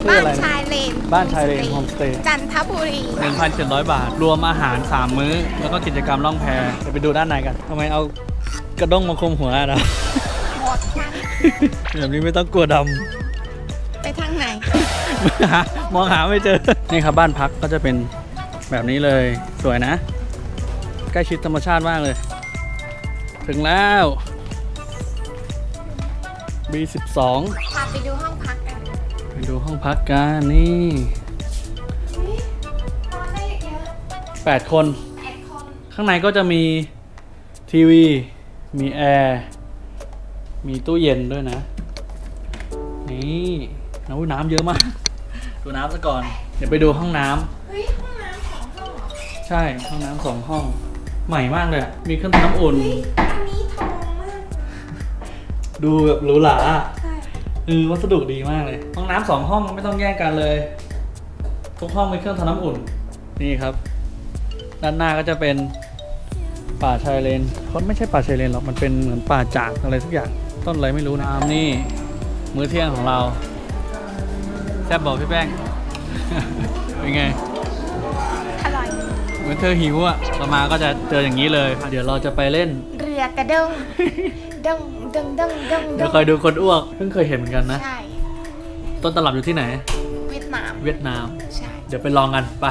ชื่อบ้านอะไรชายเลนบ้านชายเลนโฮมสเตย์จันทบุรี 1,700 บาท รวมอาหาร 3 มื้อ แล้วก็กิจกรรมล่องแพเดี๋ยวไปดูด้านในกันทำไมเอากระด้งมาคลุมหัวอะนะหมดค่ะแบบนี้ไม่ต้องกลัวดไปทางไหนำหามองหาไม่เจอ นี่ครับบ้านพักก็จะเป็นแบบนี้เลย สวยนะ ใกล้ชิดธรรมชาติมากเลย ถึงแล้ว B12 พาไปดูห้องพักกัน ไปดูห้องพักกันนี่นอนได้เยอะ8คนแปดคน ข้างในก็จะมีทีวี มีแอร์ มีตู้เย็นด้วยนะ นี่น้ำน้ำเยอะมาก ดูน้ำซะก่อน เดี๋ยวไปดูห้องน้ำเฮ้ยห้องน้ำของห้องเหรอใช่ ห้องน้ำสองห้อง ใหม่มากเลยอะมีเครื่องทำน้ำอุ่นเฮ้ยอันนี้ทองมากดูแบบหรูหรา อะใช่เออวัสดุดีมากเลย ห้องน้ำสองห้องไม่ต้องแยกกันเลย ทุกห้องมีเครื่องทำน้ำอุ่น นี่ครับ ด้านหน้าก็จะเป็นป่าชายเลนเขาไม่ใช่ป่าชายเลนหรอก มันเป็นเหมือนป่าจากอะไรสักอย่าง ต้นอะไรไม่รู้นะน้ำนี่ มื้อเที่ยงของเรา แซ่บบอกพี่แป้ง เป็นไงอร่อย เหมือนเธอหิวอะเรามาก็จะเจออย่างนี้เลยอะเดี๋ยวเราจะไปเล่น เรือกระด้งดงดงดงดงดเดี๋ยวงคอยดูคนอ้วก เพิ่งเคยเห็นเหมือนกันนะ ใช่ต้นตลับอยู่ที่ไหน เวียดนาม เวียดนาม ใช่ เดี๋ยวไปลองกันไป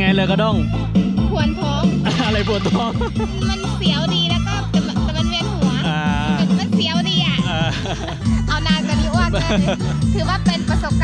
ไอ้เป็นไงเลยกระด้งควรท้อง อะไรปวดท้อง มันเสียวดีแล้วก็แต่มันแต่มันเวียนหัวอ่ามันเสียวดีอะ อ่า เอานานกันนี้อ้วนเลยถือว่าเป็นประสบการณ์ที่อ่า